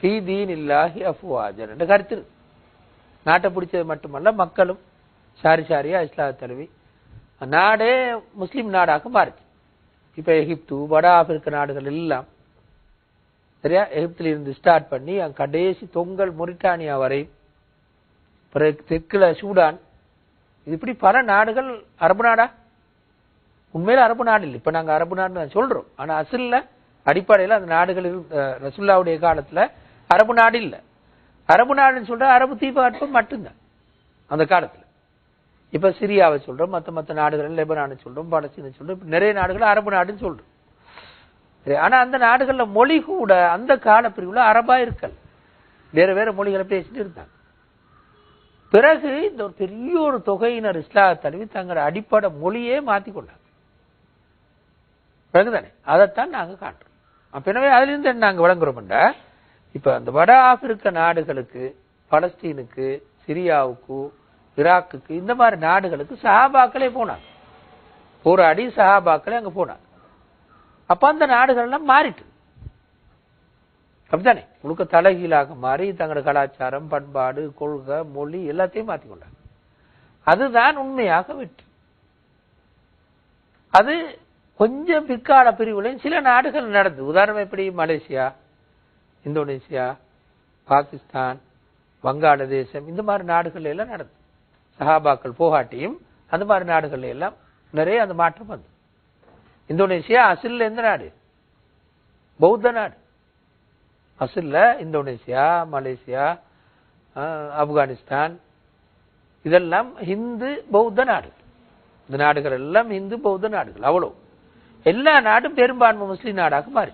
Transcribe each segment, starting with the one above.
ஃபீ தீன் இல்லாஹி அஃப்வாஜன் என்ற கருத்து. நாட்டை பிடிச்சது மட்டுமல்ல மக்களும் சாரி சாரியா இஸ்லாத் தழுவி நாடே முஸ்லீம் நாடாக மாறுச்சு. இப்போ எகிப்து வட ஆப்பிரிக்க நாடுகள் எல்லாம் சரியா? எகிப்தில் இருந்து ஸ்டார்ட் பண்ணி கடைசி தொங்கல் மொரிட்டானியா வரை பிறகு தெற்குல சூடான். இது இப்படி பல நாடுகள் அரபு நாடா? உண்மையில அரபு நாடு இல்லை. இப்போ நாங்கள் அரபு நாடுன்னு சொல்றோம். ஆனால் அசில்ல அடிப்படையில் அந்த நாடுகள் ரசுல்லாவுடைய காலத்தில் அரபு நாடு இல்லை. அரபு நாடுன்னு சொல்ற அரபு தீபகற்பம் மட்டும்தான். அந்த காலத்தில். இப்ப சிரியாவை சொல்றோம் மற்ற மற்ற நாடுகள் லெபனானை சொல்றோம் பாலஸ்தீனை சொல்றோம் இப்ப நிறைய நாடுகள் அரபு நாடுன்னு சொல்றோம். சரி, ஆனா அந்த நாடுகள்ல மொழி கூட அந்த கால பிரிவுல அரபா இருக்கல். வேற வேற மொழிகளை பேசிட்டு இருந்தாங்க. பிறகு இந்த ஒரு பெரிய ஒரு தொகையினர் இஸ்லாத்தை தழுவி தங்களோட அடிப்படை மொழியே மாத்தி கொண்டாங்க. பிறகுதானே? அதைத்தான் நாங்க காட்டுறோம் அப்போ எனவே அதுல இருந்து என்ன? நாங்க இப்ப அந்த வட ஆப்பிரிக்க நாடுகளுக்கு பலஸ்தீனுக்கு சிரியாவுக்கு ஈராக்குக்கு இந்த மாதிரி நாடுகளுக்கு சஹாபாக்களே போனாங்க. அடி சஹாபாக்களே அங்க போனாங்க. அப்ப அந்த நாடுகள்லாம் மாறிட்டு. அப்படித்தானே? முழுக்க தலைகீழாக மாறி தங்களோட கலாச்சாரம் பண்பாடு கொள்கை மொழி எல்லாத்தையும் மாத்திக் கொண்டாங்க. அதுதான் உண்மையாக வெற்றி அது கொஞ்சம் பிற்கால பிரிவுகளையும் சில நாடுகள் நடந்தது உதாரணம் எப்படி மலேசியா இந்தோனேசியா பாகிஸ்தான் வங்காளதேசம் இந்த மாதிரி நாடுகள் எல்லாம் நடந்தது சஹாபாக்கள் போகாட்டியும் அந்த மாதிரி நாடுகள் எல்லாம் நிறைய அந்த மாற்றம் வந்தது இந்தோனேசியா அசில்ல எந்த நாடு? பௌத்த நாடு. அசில்ல இந்தோனேசியா மலேசியா ஆப்கானிஸ்தான் இதெல்லாம் இந்து பௌத்த நாடு இந்த நாடுகள் எல்லாம் இந்து பௌத்த நாடுகள் அவ்வளோ எல்லா நாடும் பெரும்பான்மை முஸ்லீம் நாடாக மாறி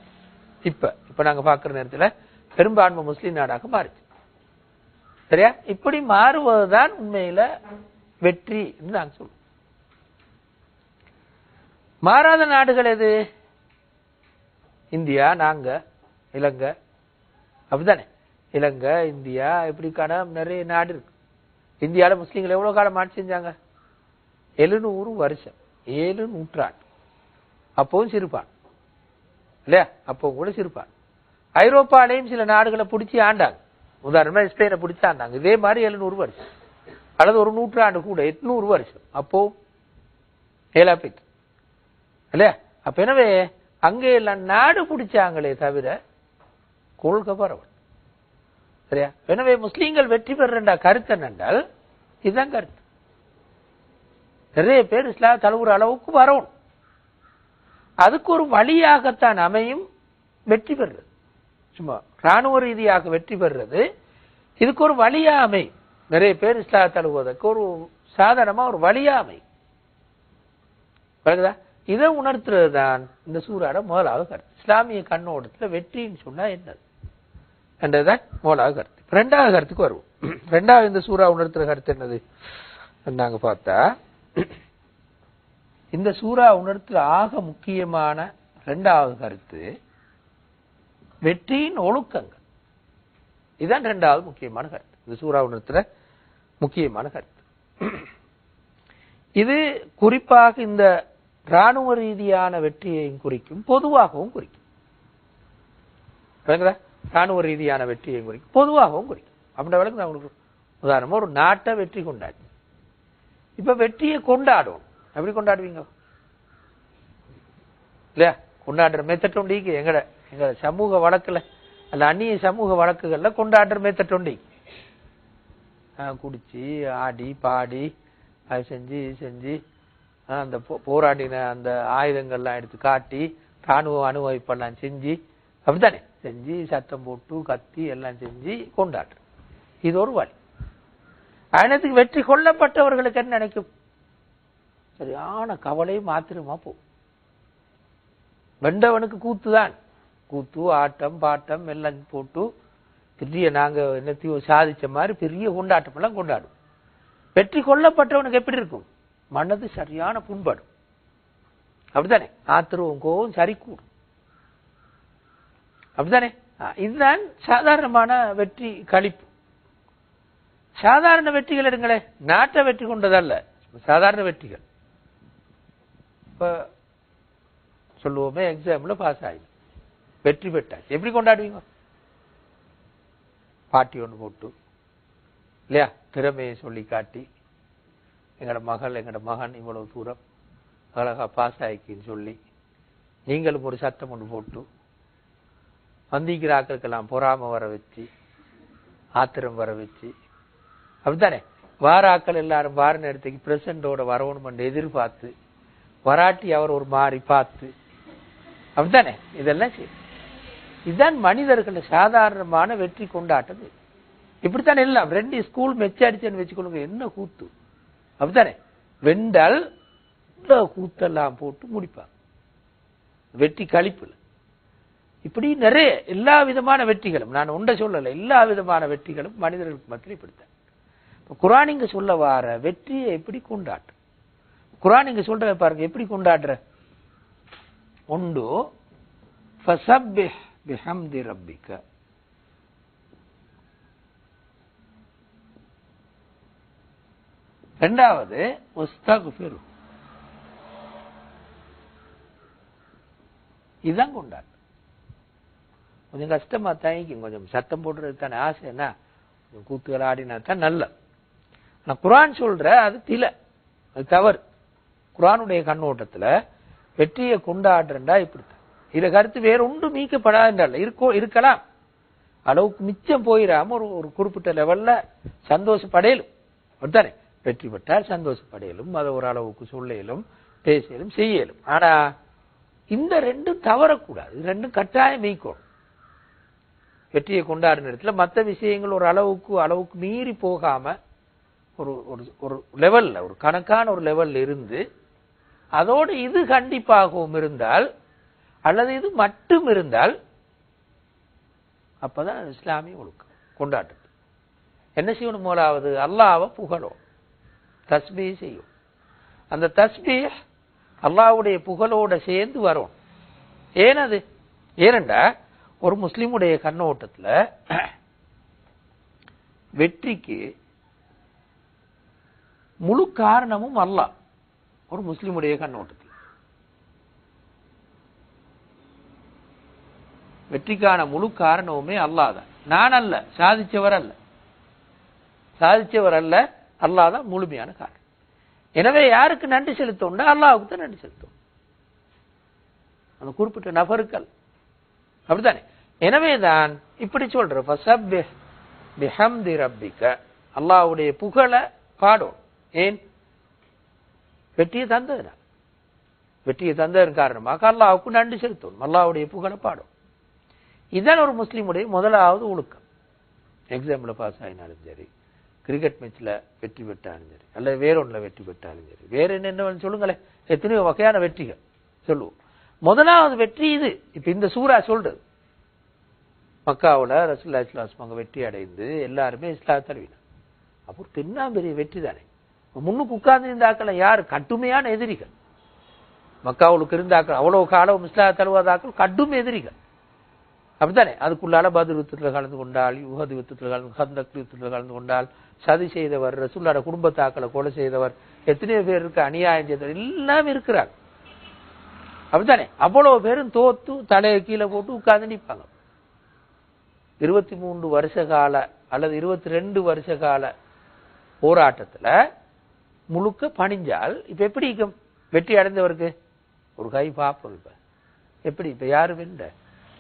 இப்ப இப்ப நாங்க பாக்குற நேரத்துல பெரும்பான்மை முஸ்லீம் நாடாக மாறுச்சு. சரியா? இப்படி மாறுவதுதான் உண்மையில வெற்றி நாங்க சொல்லுவோம் மாறாத நாடுகள் எது? இந்தியா நாங்க இலங்கை. அப்படிதானே இலங்கை இந்தியா இப்படிக்கான நிறைய நாடு இருக்கு. இந்தியால முஸ்லீம்கள் எவ்வளவு காலம் ஆட்சி செஞ்சாங்க? எழுநூறு வருஷம். ஏழு நூற்றாண்டு அப்பவும் சிறுபான். இல்லையா? அப்போ கூட சிறுபான் ஐரோப்பாலையும் சில நாடுகளை பிடிச்சி ஆண்டாங்க உதாரணமா ஸ்பெயினை பிடிச்சி ஆண்டாங்க. இதே மாதிரி எழுநூறு வருஷம். அல்லது ஒரு நூற்றாண்டு கூட எட்நூறு வருஷம். அப்போ ஏலாபிட் இல்லையா? அப்ப எனவே அங்கே எல்லாம் நாடு பிடிச்சாங்களே தவிர கொள்கை பரவல். சரியா? எனவே முஸ்லீம்கள் வெற்றி பெறுற கருத்து என்னென்றால் இதுதான் கருத்து. நிறைய பேர் இஸ்லாம் தழுவுற அளவுக்கு வரணும் அதுக்கு ஒரு வழியாகத்தான் அமையும் வெற்றி பெறுறது. சும்மா ராணுவ ரீதியாக வெற்றி பெறுறது. இதுக்கு ஒரு வழியா அமையும். நிறைய பேர் இஸ்லாம் தழுவுவதற்கு ஒரு சாதாரணமா ஒரு வழியா அமையும். இதை உணர்த்துறது தான் இந்த சூறாட முதலாவது கருத்து. இஸ்லாமிய கண்ணோட்டத்தில் வெற்றின்னு சொன்னா என்னது? என்றதுதான் முதலாவது கருத்து. ரெண்டாவது கருத்துக்கு வருவோம். ரெண்டாவது இந்த சூறா உணர்த்துற கருத்து என்னது? நாங்க பார்த்தா இந்த சூறா உணர்த்துற ஆக முக்கியமான ரெண்டாவது கருத்து வெற்றியின் ஒழுக்கங்கள். இதுதான் ரெண்டாவது முக்கியமான கருத்து. இந்த சூறா உணர்த்துற முக்கியமான கருத்து. இது குறிப்பாக இந்த ராணுவ ரீதியான வெற்றியையும் குறிக்கும் பொதுவாகவும் குறிக்கும். இராணுவ ராணுவ ரீதியான வெற்றியையும் குறிக்கும் பொதுவாகவும் குறிக்கும். அப்படின்ற நான் உங்களுக்கு உதாரணமா ஒரு நாட்டை வெற்றி கொண்டாடி. இப்ப வெற்றியை கொண்டாடும் எப்படி கொண்டாடுவீங்க? இல்லையா? கொண்டாடுற மெத்தட்டொண்டிக்கு எங்கட எங்க சமூக வழக்குல அல்ல அந்நிய சமூக வழக்குகள்ல கொண்டாடுற மெத்தட்டொண்டி குடிச்சு ஆடி பாடி அது செஞ்சு செஞ்சு அந்த போ- போராடின அந்த ஆயுதங்கள்லாம் எடுத்து காட்டி ராணுவ அனுபவிப்பெல்லாம் செஞ்சு அப்படித்தானே? செஞ்சு சத்தம் போட்டு கத்தி எல்லாம் செஞ்சு கொண்டாடுற இது ஒரு வழி. பயணத்துக்கு வெற்றி கொள்ளப்பட்டவர்களுக்கு என்ன நினைக்கும்? சரியான கவலை மாத்திரமா போ. வெண்டவனுக்கு கூத்துதான். கூத்து ஆட்டம் பாட்டம் எல்லாம் போட்டு பெரிய நாங்க என்னத்தையும் சாதிச்ச மாதிரி பெரிய கொண்டாட்டம் எல்லாம் கொண்டாடும். வெற்றி கொல்லப்பட்டவனுக்கு எப்படி இருக்கும்? மனது சரியான புண்படும். அப்படித்தானே? ஆத்திரவும் கோவம் சரி கூடும் அப்படித்தானே இதுதான் சாதாரணமான வெற்றி கழிப்பு. சாதாரண வெற்றிகள் எடுங்களே நாட்டை வெற்றி கொண்டதல்ல. சாதாரண வெற்றிகள். இப்போ சொல்லுவோமே எக்ஸாமில் பாஸ் ஆகி வெற்றி பெற்றாச்சு எப்படி கொண்டாடுவீங்க? பாட்டி ஒன்று போட்டு இல்லையா? திறமையை சொல்லி காட்டி எங்களோட மகள் எங்களோட மகன் இவ்வளவு தூரம் அழகா பாஸ் ஆயிக்கின்னு சொல்லி நீங்களும் ஒரு சத்தம் ஒன்று போட்டு வந்திக்கிற ஆக்களுக்கெல்லாம் பொறாம வர வச்சு ஆத்திரம் வர வச்சு. அப்படித்தானே? வார ஆக்கள் எல்லாரும் வார நேரத்துக்கு பிரசண்டோட வரணும் எதிர்பார்த்து வராட்டி அவர் ஒரு மாறி பார்த்து. அப்படித்தானே? இதெல்லாம் சரி. இதுதான் மனிதர்கள் சாதாரணமான வெற்றி கொண்டாட்டது. இப்படித்தானே எல்லாம்? ரெண்டு ஸ்கூல் மெச்சாடிச்சேன்னு வச்சுக்கொள்ளுங்க என்ன கூத்து? அப்படித்தானே? வெண்டால் இவ்வளவு கூத்தெல்லாம் போட்டு முடிப்பாங்க. வெற்றி கழிப்பில். இப்படி நிறைய எல்லா விதமான வெற்றிகளும் நான் உண்ட சொல்லலை எல்லா விதமான வெற்றிகளும் மனிதர்களுக்கு மத்தியில் இப்படித்தான். இப்போ குரான் சொல்ல வார வெற்றியை எப்படி கொண்டாட்டு குரான் இங்க சொல்ற பாருங்க. எப்படி கொண்டாடுற? உண்டு. பிஹம்தி ரப்பிக்க. ரெண்டாவது உஸ்தகுஃபிரு. இதுதான் கொண்டாட்டம். கொஞ்சம் கஷ்டமா தயக்கும் கொஞ்சம் சத்தம் போடுறது தானே ஆசை. என்ன? கொஞ்சம் கூத்துகள் ஆடினா தான் நல்ல ஆனா குரான் சொல்ற அது தில. அது தவறு. குரானுடைய கண்ணோட்டத்துல வெற்றியை கொண்டாடுறா இப்படித்தான். இதை கருத்து வேற ஒன்றும் மீக்கப்படாதுன்றல்ல இருக்கோ இருக்கலாம். அளவுக்கு மிச்சம் போயிடாம ஒரு ஒரு குறிப்பிட்ட லெவல்ல சந்தோஷப்படையலும் அப்படித்தானே? வெற்றி பெற்றால் சந்தோஷப்படையலும் அதை ஒரு அளவுக்கு சொல்லையிலும் பேசியலும் செய்யலும். ஆனா இந்த ரெண்டும் தவறக்கூடாது. ரெண்டும் கட்டாயம் மீக்கணும் வெற்றியை கொண்டாடுற இடத்துல மற்ற விஷயங்கள் ஒரு அளவுக்கு அளவுக்கு மீறி போகாம ஒரு ஒரு ஒரு லெவல்ல ஒரு கணக்கான ஒரு லெவல்ல இருந்து அதோடு இது கண்டிப்பாகவும் இருந்தால் அல்லது இது மட்டும் இருந்தால் அப்பதான் அது இஸ்லாமிய ஒழுக்கம் கொண்டாட்டம் என்ன செய்யணும் முதலாவது? அல்லாவை புகழும் தஸ்மி செய்யும். அந்த தஸ்மி அல்லாவுடைய புகழோட சேர்ந்து வரும். ஏனது ஏனண்டா ஒரு முஸ்லீமுடைய கண்ணோட்டத்தில் வெற்றிக்கு முழு காரணமும் அல்லாஹ். ஒரு முஸ்லிமுடைய கண்ணோட்டத்தில். வெற்றிக்கான முழு காரணமுமே அல்லாதான் நான் அல்ல சாதிச்சவர் அல்ல. சாதிச்சவர் அல்ல அல்லாதான் முழுமையான காரணம். எனவே யாருக்கு நன்றி செலுத்தோம்னா அல்லாவுக்கு தான் நன்றி செலுத்தும் அந்த குறிப்பிட்ட நபருக்கள். அப்படித்தானே? எனவேதான் இப்படி சொல்ற ஃபசப்பிஹ் பிஹம்தி ரப்பிக்க. அல்லாஹ்வுடைய புகழ பாடும் ஏன்? வெற்றியை தந்ததுனா வெற்றியை தந்ததன் காரணமாக அல்லாவுக்கு நன்றி செலுத்தும் அல்லாவுடைய புகழை பாடும். இதுதான் ஒரு முஸ்லீமுடைய முதலாவது ஒழுக்கம். எக்ஸாம்ல பாஸ் ஆகினாலும் சரி கிரிக்கெட் மேட்ச்ல வெற்றி பெற்றாலும் சரி அல்லது வேற ஒன்றில் வெற்றி பெற்றாலும் சரி வேற என்னென்ன சொல்லுங்களேன். எத்தனையோ வகையான வெற்றிகள் சொல்லுவோம். முதலாவது வெற்றி இது. இப்ப இந்த சூரா சொல்றது. மக்காவில் ரசுல்லா இஸ்லாம் அங்க வெற்றி அடைந்து எல்லாருமே இஸ்லாம் தருவினார் அப்போ தென்னா பெரிய வெற்றி தானே முன்னுக்கு உட்கார்ந்து இருந்தாக்கள் யார்? கட்டுமையான எதிரிகள். மக்காவுக்கு இருந்தாக்கள் அவ்வளவு காலம் இஸ்லாம் தருவதாக்கள் கடும் எதிரிகள். அப்படித்தானே? அதுக்குள்ளால பதில் யுத்தத்தில் கலந்து கொண்டால் யுகது யுத்தத்தில் கலந்து ஹந்தக் யுத்தத்தில் கலந்து கொண்டால் சதி செய்தவர் ரசூல்லாட குடும்பத்தாக்களை கொலை செய்தவர் எத்தனையோ பேர் இருக்க அநியாயம் செய்தவர் எல்லாம் இருக்கிறார் அப்படித்தானே? அவ்வளவு பேரும் தோத்து தலையை கீழே போட்டு உட்கார்ந்து நிற்பாங்க. இருபத்தி மூன்று வருஷ கால அல்லது இருபத்தி ரெண்டு வருஷ கால போராட்டத்தில் முழுக்க பணிஞ்சால் இப்ப எப்படி வெற்றி அடைந்தவருக்கு? ஒரு கை பார்ப்போம் இப்ப. எப்படி? இப்ப யாரு வென்ற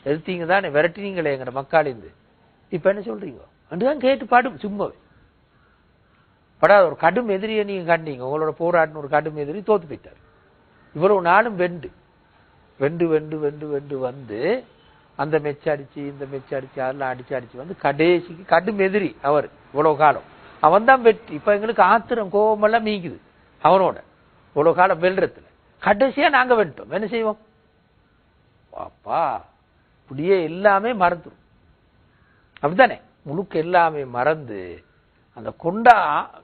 எதிர்த்தீங்க தானே விரட்டினீங்களே எங்கட மக்காளிந்து. இப்ப என்ன சொல்றீங்க? அதுதான் கேட்டு பாடும் சும்மாவே. படாத ஒரு கடும் எதிரியை நீங்க கண்டீங்க. உங்களோட போராட்டின ஒரு கடும் எதிரி தோத்து போயிட்டார். இவ்வளவு நாளும் வெண்டு. வெண்டு வெண்டு வெண்டு வெண்டு வந்து அந்த மெச்சடிச்சு இந்த மெச்சடிச்சு அதெல்லாம் அடிச்சு அடிச்சு வந்து கடைசிக்கு கடும் எதிரி அவர். இவ்வளவு காலம். அவன் தான் வெற்றி இப்ப எங்களுக்கு ஆத்திரம் கோபமெல்லாம் நீங்குது. அவனோட. இவ்வளவு காலம் வெல்றதுல. கடைசியா நாங்க வென்ட்டோம் என்ன செய்வோம்? அப்பா இப்படியே எல்லாமே மறந்துடும் அப்படித்தானே? முழுக்க எல்லாமே மறந்து அந்த கொண்டா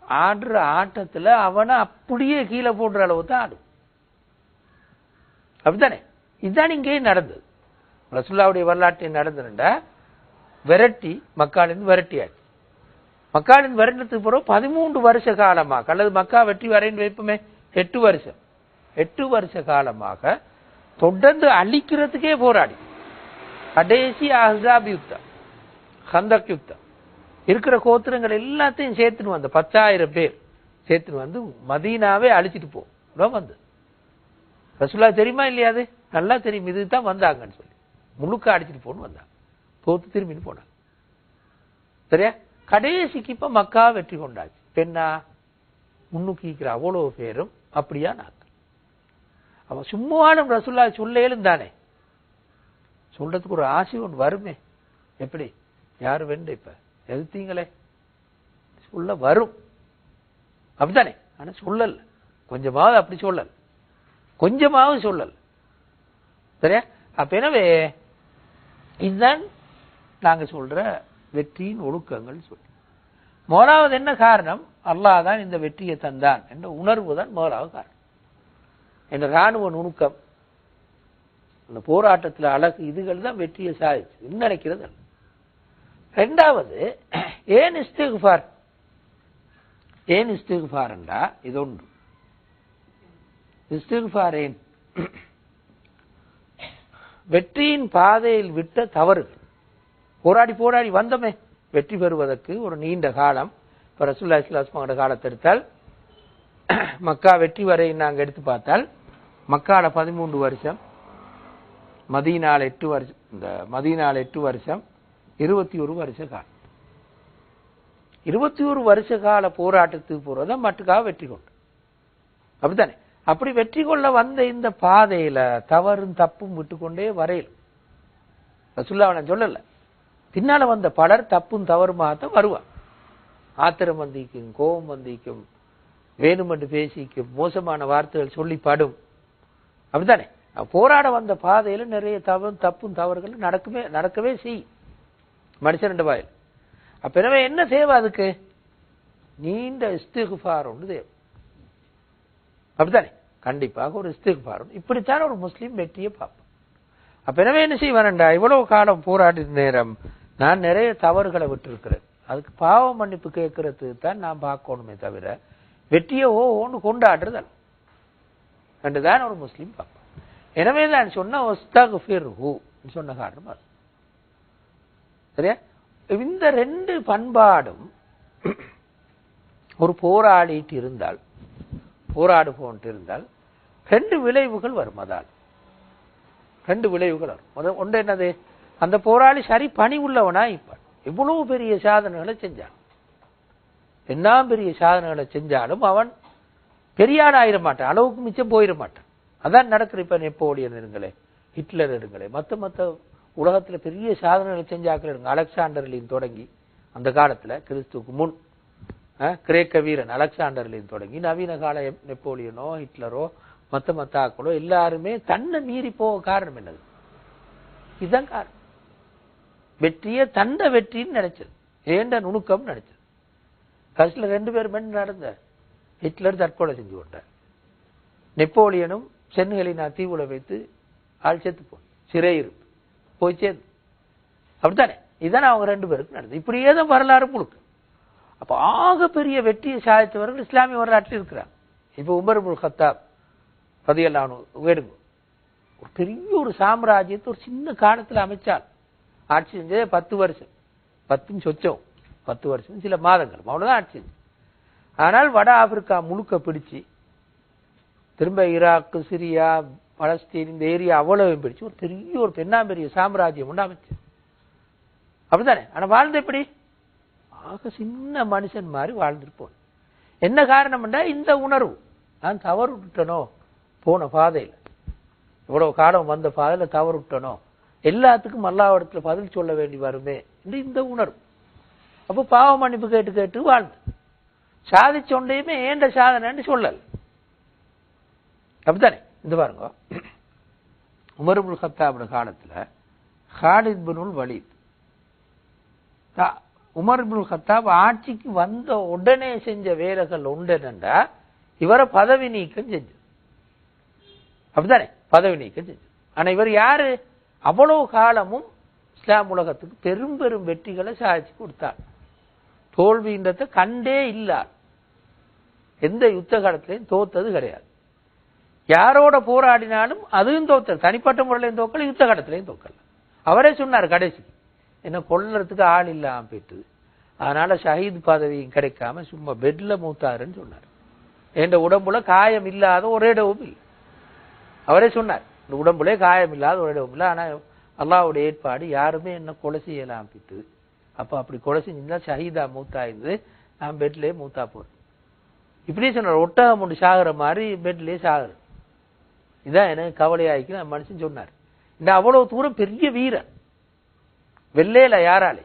ஆடுற ஆட்டத்துல அவனை அப்படியே கீழே போடுற அளவு தான் ஆடும். அப்படித்தானே? இதுதான் இங்கே நடந்தது. ரசுல்லாவுடைய வரலாற்றில் நடந்ததுண்டா விரட்டி மக்காலின் விரட்டியாச்சு. மக்காவின் வருடத்துக்கு பிறகு பதிமூன்று வருஷ காலமாக அல்லது மக்கா வெற்றி வரைன்னு வைப்போமே எட்டு வருஷம். எட்டு வருஷ காலமாக தொடர்ந்து அழிக்கிறதுக்கே போராடி. கடைசி அஹாப் யுத்தம் ஹந்தக் யுத்தம். இருக்கிற கோத்திரங்கள் எல்லாத்தையும் சேர்த்துன்னு வந்த பத்தாயிரம் பேர் சேர்த்துன்னு வந்து மதீனாவே அழிச்சிட்டு போ வந்து. ரசுல்லா தெரியுமா இல்லையா அது? நல்லா தெரியும். இதுதான் வந்தாங்கன்னு சொல்லி. முழுக்க அடிச்சிட்டு போன்னு வந்தாங்க. தோத்து திரும்பின்னு போனாங்க. சரியா? கடைசிக்கு இப்ப மக்கா வெற்றி கொண்டாச்சு. பெண்ணா? முன்னுக்கு இருக்கிற அவ்வளவு பேரும் அப்படியா நாங்கள் அவன் சும்மானும் ரசுல்லா சொல்லேலும் தானே சொல்றதுக்கு ஒரு ஆசை ஒன்று வருமே. எப்படி? யார் வேண்டு இப்ப? எதிர்த்தீங்களே சொல்ல வரும். அப்படித்தானே? ஆனா சொல்லல. கொஞ்சமாவது அப்படி சொல்லல். கொஞ்சமாவது சொல்லல். சரியா? அப்ப எனவே இதுதான் நாங்க சொல்ற வெற்றியின் ஒழுக்கங்கள் சொல்லி. மோராவது என்ன காரணம்? அல்லாஹ் தான் இந்த வெற்றியை தந்தான் என்ற உணர்வு தான் முதலாவது காரணம். என்ற ராணுவ நுணுக்கம் அந்த போராட்டத்தில் அழகு இதுகள் தான் வெற்றியை சாதிச்சு. நினைக்கிறது? ரெண்டாவது ஏன் இஸ்திகுஃபார்? ஏன் இஸ்திகுஃபார் என்றா இது ஒன்று. இஸ்திகுஃபார் ஏன்? வெற்றியின் பாதையில் விட்ட தவறுகள். போராடி போராடி வந்தோமே. வெற்றி பெறுவதற்கு ஒரு நீண்ட காலம். இப்போ ரசூல்லா இஸ்லாஸ்மாவோட காலத்தை எடுத்தால் மக்கா வெற்றி வரை நாங்கள் எடுத்து பார்த்தால் மக்கால பதிமூன்று வருஷம் மதீனால எட்டு வருஷம் இந்த மதீனால எட்டு வருஷம் இருபத்தி ஒரு வருஷ காலம். இருபத்தி ஒரு வருஷ கால போராட்டத்துக்கு போறத மட்டுக்காக வெற்றி கொண்டு. அப்படித்தானே? அப்படி வெற்றி கொள்ள வந்த இந்த பாதையில தவறும் தப்பும் விட்டுக்கொண்டே வரையில் ரசுல்லா நான் சொல்லலை. பின்னால வந்த பலர் தப்பும் தவறுமாகத்தான் வருவான் ஆத்திரம் வந்திக்கும் கோபம் வந்திக்கும் வேணுமென்று பேசிக்கும் மோசமான வார்த்தைகள் சொல்லி படும் அப்படித்தானே போராட வந்த பாதையில நிறைய தவறும் தப்பும் தவறுகள் நடக்குமே நடக்கவே செய் மனுஷன் வாயில். அப்ப எனவே என்ன தேவை அதுக்கு? நீண்ட இஸ்திகுபார் ஒன்று தேவை. அப்படித்தானே? கண்டிப்பாக ஒரு இஸ்திகுபார் இப்படித்தான் ஒரு முஸ்லீம் வெற்றியை பார்ப்போம் அப்ப எனவே என்ன செய்வானண்டா இவ்வளவு காலம் போராடி நேரம் நான் நிறைய தவறுகளை விட்டுருக்கிறேன். அதுக்கு பாவ மன்னிப்பு கேட்கறது தான் நான் பார்க்கணுமே தவிர வெற்றியை ஓ ஒன்று கொண்டாடுறது என்று தான் ஒரு முஸ்லீம் பார்ப்பான் எனவே தான் சொன்ன ஒஸ்தகுஃபிர் ஹூ சொன்ன காரணம் அது. சரியா? இந்த ரெண்டு பண்பாடும் ஒரு போராடிட்டு இருந்தால் போராடு போன்ட்டு இருந்தால் ரெண்டு விளைவுகள் வரும் அதால். ரெண்டு விளைவுகள் வரும். ஒன்று என்னது? அந்த போராளி சரி பணி உள்ளவனா இப்ப. எவ்வளவு பெரிய சாதனைகளை செஞ்சான். என்ன பெரிய சாதனைகளை செஞ்சாலும் அவன் பெரியாள் ஆயிட மாட்டான் அளவுக்கு மிச்சம் போயிட மாட்டான் அதான் நடக்கிற இப்ப நெப்போலியன் இருங்களே ஹிட்லர் இருங்களே மத்த மத்த உலகத்துல பெரிய சாதனைகளை செஞ்சாக்கள் இருங்க. அலெக்சாண்டர்லையும் தொடங்கி அந்த காலத்துல கிறிஸ்துவுக்கு முன் கிரேக்க வீரன் அலெக்சாண்டர்லையும் தொடங்கி நவீன கால நெப்போலியனோ ஹிட்லரோ மத்த மத்த ஆக்களோ எல்லாருமே தன்னை மீறி போக காரணம் என்னது? இதுதான் காரணம். வெற்றியே தண்ட வெற்றின்னு நினைச்சது. ஏண்ட நுணுக்கம் நினைச்சது. கடைசியில் ரெண்டு பேரும் என்ன நடந்த? ஹிட்லர் தற்கொலை செஞ்சு கொண்டார். நெப்போலியனும் சென்னைகளின் தீவுல வைத்து ஆள் செத்து போ சிறையிருப்பு போய் சேர்ந்து. அப்படித்தானே? இதுதானே அவங்க ரெண்டு பேருக்கு நடந்தது. இப்படியே தான் வரலாறு முழுக்க. அப்போ ஆக பெரிய வெற்றியை சாதித்தவர்கள் இஸ்லாமிய வரலாற்றில் இருக்கிறாங்க. இப்போ உமர் முல் ஹத்தாப் பதியல்லானு வேடுங்க ஒரு பெரிய ஒரு சாம்ராஜ்யத்தை ஒரு சின்ன காலத்தில் அமைச்சால் ஆட்சி செஞ்சதே பத்து வருஷம். பத்துன்னு சொச்சம். பத்து வருஷம் சில மாதங்கள். அவ்வளவுதான் ஆட்சி செஞ்சு. ஆனால் வட ஆப்பிரிக்கா முழுக்க பிடிச்சு திரும்ப ஈராக்கு சிரியா பலஸ்தீன் இந்த ஏரியா அவ்வளவு பிடிச்சு ஒரு பெரிய ஒரு பெண்ணாம்பெரிய சாம்ராஜ்யம் ஒன்று அமைச்சு. அப்படித்தானே? ஆனா வாழ்ந்து எப்படி? ஆக சின்ன மனுஷன் மாதிரி வாழ்ந்திருப்போம். என்ன காரணம்னா இந்த உணர்வு. நான் தவறு விட்டனோ போன பாதையில். இவ்வளவு காலம் வந்த பாதையில தவறு விட்டனோ? எல்லாத்துக்கும் அல்லாவிடத்துல பதில் சொல்ல வேண்டி வருமே என்று இந்த உணர்வு. அப்போ பாவ மன்னிப்பு கேட்டு கேட்டு வாழ்ந்து. சாதிச்சொண்டையுமே ஏண்ட சாதனைன்னு சொல்லல். அப்படித்தானே? இந்த பாருங்க. உமருபுல் ஹத்தாபுட காலத்தில் Khalid பினுல் Walid. Umar bin Khattab ஆட்சிக்கு வந்த உடனே செஞ்ச வேலைகள் உண்டு என்னண்டா இவரை பதவி நீக்கம் செஞ்சு அப்படித்தானே? பதவி நீக்கம் செஞ்சு ஆனால் இவர் யாரு? அவ்வளவு காலமும் இஸ்லாம் உலகத்துக்கு பெரும் பெரும் வெற்றிகளை சாதிச்சு கொடுத்தார். தோல்வின்றத கண்டே இல்லார் எந்த யுத்த காலத்திலையும் தோத்தது கிடையாது. யாரோட போராடினாலும் அதுவும் தோத்தல் தனிப்பட்ட முறையிலையும் தோக்கல யுத்த காலத்திலையும் தோக்கல. அவரே சொன்னார் கடைசி என்ன கொல்லறதுக்கு ஆள் இல்லாம போயிட்டு அதனால ஷஹீத் பதவியும் கிடைக்காம சும்மா பெட்ல மூத்தாருன்னு சொன்னார். என்ற உடம்புல காயம் இல்லாத ஒரே இடவும் இல்லை. அவரே சொன்னார் இந்த உடம்புலே காயம் இல்லாத ஒரு உடம்புல ஆனால் அல்லாவுடைய ஏற்பாடு யாருமே என்ன கொலை செய்யலாம் பிட்டு அப்போ அப்படி கொலை செஞ்சிருந்தா ஷஹீதா மூத்தா இருந்து நான் பெட்லேயே மூத்தா போறேன். இப்படியே சொன்னார். ஒட்டகம் ஒன்று சாகுற மாதிரி பெட்லேயே சாகுறேன் இதான் எனக்கு கவலையாயிக்கு நான் மனுஷன் சொன்னார். இந்த அவ்வளவு தூரம் பெரிய வீரன். வெள்ளையில யாராலே.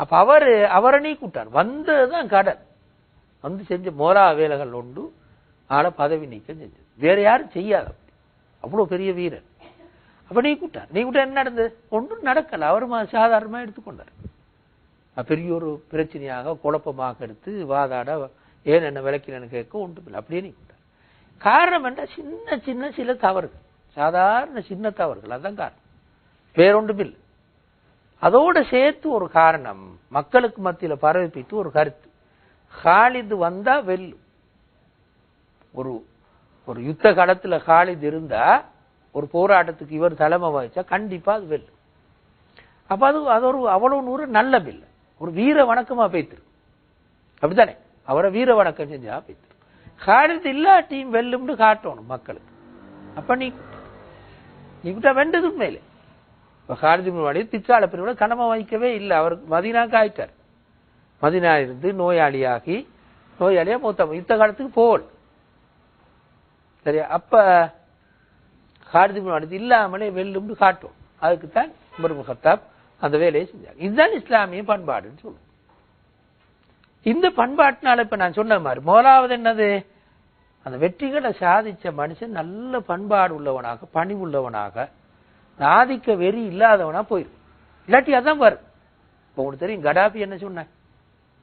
அப்ப அவர் அவரை நீ கூட்டார் வந்ததுதான் கடல். வந்து செஞ்ச மோரா வேலைகள் உண்டு. ஆளை பதவி நீக்கம் செஞ்சது. வேற யாரும் செய்யாத அவ்வளவு பெரிய வீரன். அப்ப நீ கூட்டார் நீ கூட்ட என்ன நடந்தது? ஒன்றும் நடக்கல. அவரும் சாதாரணமா எடுத்துக்கொண்டார். பெரிய ஒரு பிரச்சனையாக குழப்பமாக எடுத்து வாதாட ஏன் என்ன விளக்கினு கேட்க ஒன்றுமில்லை அப்படியே நீ கூட்டார் காரணம் என்ன? சின்ன சின்ன சில தவறுகள். சாதாரண சின்ன தவறுகள். அதான் காரணம். வேறொன்றும் இல்லை. அதோட சேர்த்து ஒரு காரணம் மக்களுக்கு மத்தியில பரவிப்பித்து ஒரு கருத்து. ஹாலிது வந்தா வெல்லும். ஒரு ஒரு யுத்த காலத்துல காலித் இருந்தா ஒரு போராட்டத்துக்கு இவர் தலைமை வகிச்சா கண்டிப்பா அது வெல்லும். அப்ப அது அது ஒரு அவ்வளவு நூறு நல்ல பில் ஒரு வீர வணக்கமா பேத்திரு. அப்படித்தானே? அவரை வீர வணக்கம் செஞ்சா பேத்துரு. ஹாலித் இல்லாட்டியும் வெல்லும்னு காட்டணும் மக்களுக்கு. அப்ப நீ நீ விட்டா மேலே. இப்ப ஹாலித் இப்னு வலீத் பிற்கால கனமா வைக்கவே இல்லை. அவர் மதினாக்கு ஆயிட்டார். மதினா இருந்து நோயாளியாகி நோயாளியா மூத்த யுத்த காலத்துக்கு போகல. சரியா? அப்ப ஹாலித் அடுத்து இல்லாமலே வெல்லும்னு காட்டும். அதுக்குத்தான் உமர் இப்னு அந்த வேலையை செஞ்சாங்க இதுதான் இஸ்லாமிய பண்பாடுன்னு சொல்லுவோம். இந்த பண்பாட்டினால இப்ப நான் சொன்ன மாதிரி முதலாவது என்னது? அந்த வெற்றிகளை சாதிச்ச மனுஷன் நல்ல பண்பாடு உள்ளவனாக பணி உள்ளவனாக ஆதிக்க வெறி இல்லாதவனா போயிடும் இல்லாட்டி அதான் வரும். இப்போ உங்களுக்கு தெரியும் கடாபி என்ன சொன்னேன்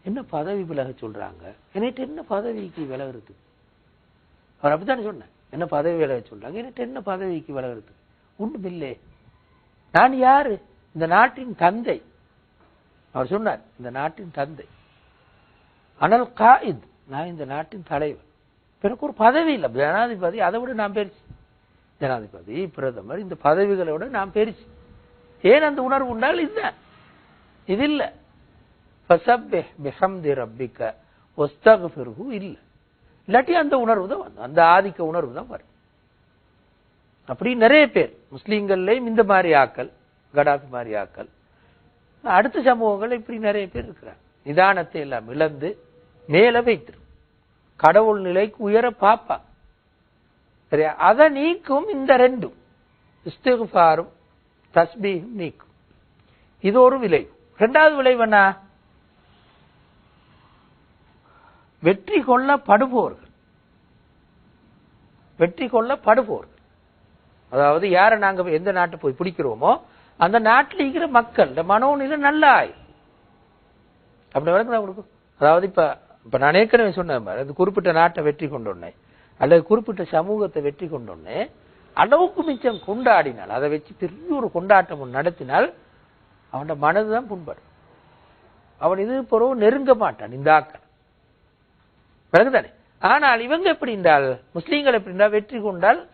என்ன பதவி விலக சொல்றாங்க? என்னட்டு என்ன பதவிக்கு விலகிறது? அவர் அப்படித்தானே சொன்னேன் என்ன பதவி விலக சொல்றாங்க? என்கிட்ட என்ன பதவிக்கு விலகிறது? ஒன்றும் நான் யாரு? இந்த நாட்டின் தந்தை. அவர் சொன்னார் இந்த நாட்டின் தந்தை. அனல் காயித் நான் இந்த நாட்டின் தலைவர். எனக்கு ஒரு பதவி இல்லை. ஜனாதிபதி அதை விட நான் பெருச்சு ஜனாதிபதி பிரதமர் இந்த பதவிகளை விட நான் பெருச்சு ஏன் அந்த உணர்வு உண்டால் இதுதான் இது இல்லை. ஃபஸப்பிஹ் ரப்பிக்க வஸ்தக்ஃபிர்ஹு இல்லாட்டி அந்த உணர்வு தான் அந்த ஆதிக்க உணர்வு தான் வரும். அப்படி நிறைய பேர் முஸ்லீம்கள்லையும் இந்த மாதிரி ஆக்கள் கடாஃபி மாதிரி ஆக்கள். அடுத்த சமூகங்கள் இப்படி நிறைய பேர் இருக்கிறாங்க. நிதானத்தை எல்லாம் இழந்து மேல வைத்திரு. கடவுள் நிலைக்கு உயர பாப்பா. சரியா? அதை நீக்கும் இந்த ரெண்டும். இஸ்திஃபாரும் தஸ்பீகும் நீக்கும். இது ஒரு விளைவு. இரண்டாவது விளைவு என்ன? வெற்றி கொள்ளப்படுபவர்கள். வெற்றி கொள்ளப்படுபவர்கள். அதாவது யாரை நாங்கள் எந்த நாட்டை போய் பிடிக்கிறோமோ அந்த நாட்டில் இருக்கிற மக்கள் இந்த மனோநிலை நல்லா அப்படி வரைக்கும் கொடுக்கும். அதாவது இப்போ இப்போ நான் ஏற்கனவே சொன்னேன் பாரு, குறிப்பிட்ட நாட்டை வெற்றி கொண்டோன்னே அல்லது குறிப்பிட்ட சமூகத்தை வெற்றி கொண்டோன்னே அளவுக்கு மிச்சம் கொண்டாடினால் அதை வச்சு பெரிய ஒரு கொண்டாட்டம் நடத்தினால் அவனோட மனதுதான் புண்படும். அவன் இது பிறகு நெருங்க மாட்டான் இந்த ஆக்கள். பிறகுதானே? ஆனால் இவங்க எப்படி இருந்தால் முஸ்லீம்கள் எப்படி இருந்தால் வெற்றி கொண்டால்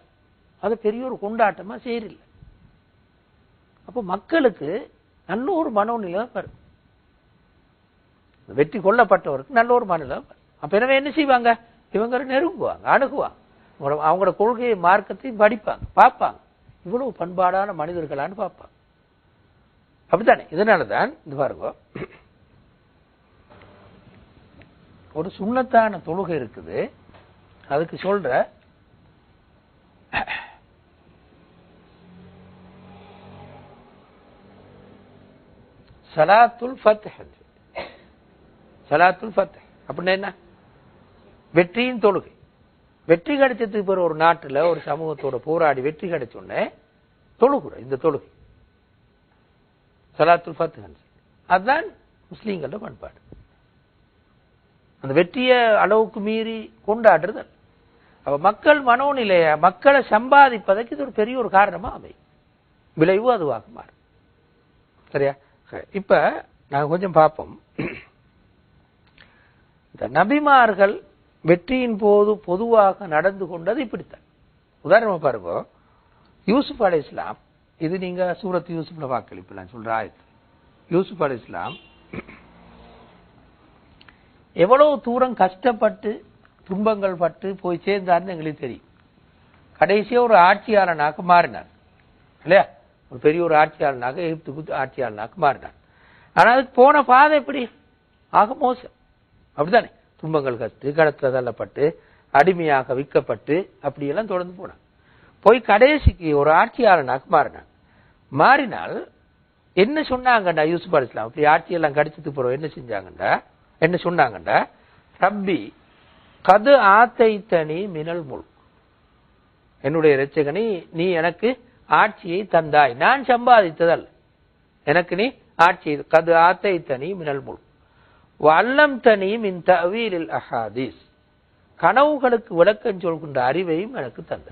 அது பெரிய ஒரு கொண்டாட்டமா செய்யறில்லை அப்போ மக்களுக்கு நல்ல ஒரு மனோநிலை வரும். வெற்றி கொள்ளப்பட்டவருக்கு நல்ல ஒரு மனநிலை வரும். அப்ப எனவே என்ன செய்வாங்க? இவங்க நெருங்குவாங்க அணுகுவாங்க. அவங்களோட- கொள்கையை மார்க்கத்தையும் படிப்பாங்க பார்ப்பாங்க. இவ்வளவு பண்பாடான மனிதர்களான்னு பார்ப்பாங்க. அப்படித்தானே? இதனாலதான் இது பாருங்க. ஒரு சுண்ணத்தான தொழுகை இருக்குது. அதுக்கு சொல்ற சலாத்துல் ஃபத்ஹ். சலாத்துல் ஃபத்ஹ். அப்படின்னா என்ன? வெற்றியின் தொழுகை. வெற்றி கிடைச்சதுக்கு பிறகு ஒரு நாட்டுல ஒரு சமூகத்தோட போராடி வெற்றி கிடைச்ச உடனே தொழுகுற இந்த தொழுகை. சலாத்துல் ஃபத்ஹ். அதுதான் முஸ்லீம்களோட பண்பாடு அந்த வெற்றியை அளவுக்கு மீறி கொண்டாடுறது. அப்ப மக்கள் மனோநிலைய மக்களை சம்பாதிப்பதற்கு இது ஒரு பெரிய ஒரு காரணமா அமை விளைவு அதுவாக மாறும் சரியா? இப்ப நாங்க கொஞ்சம் பார்ப்போம். இந்த நபிமார்கள் வெற்றியின் போது பொதுவாக நடந்து கொண்டது இப்படித்தான். உதாரணமா பாருங்க. யூசுப் அலை இஸ்லாம் இது நீங்க சூரத் யூசுப்ல பார்க்கல சொல்ற ஆயத்து. யூசுப் அலை இஸ்லாம் எவ்வளவு தூரம் கஷ்டப்பட்டு துன்பங்கள் பட்டு போய் சேர்ந்தார்னு எங்களுக்கு தெரியும். கடைசியாக ஒரு ஆட்சியாளனாக மாறினார். இல்லையா? ஒரு பெரிய ஒரு ஆட்சியாளனாக எகிப்துக்கு ஆட்சியாளனாக மாறினார். ஆனால் அதுக்கு போன பாதை எப்படி? ஆக மோசம். அப்படிதானே துன்பங்கள் கஷ்டு கடத்துல தள்ளப்பட்டு அடிமையாக விற்கப்பட்டு அப்படியெல்லாம் தொடர்ந்து போனான் போய் கடைசிக்கு ஒரு ஆட்சியாளனாக மாறினான் மாறினால் என்ன சொன்னாங்கண்டா யூசுப் அலிஸ்லாம் அப்படி ஆட்சியெல்லாம் கடிச்சதுக்கு போறோம் என்ன செஞ்சாங்கண்டா? என்ன சொன்னாங்கண்டா? ரப்பி கது ஆத்தைத்தனி மினல் முல் என்னுடைய இரட்சகனி நீ எனக்கு ஆட்சியை தந்தாய். நான் சம்பாதித்ததல்ல எனக்கு நீ ஆட்சி கது ஆத்தைத்தனி மினல் முல் வல்லம் தனி மின் தவீலில் அஹாதீஸ். கனவுகளுக்கு விளக்கம் சொல்கின்ற அறிவையும் எனக்கு தந்த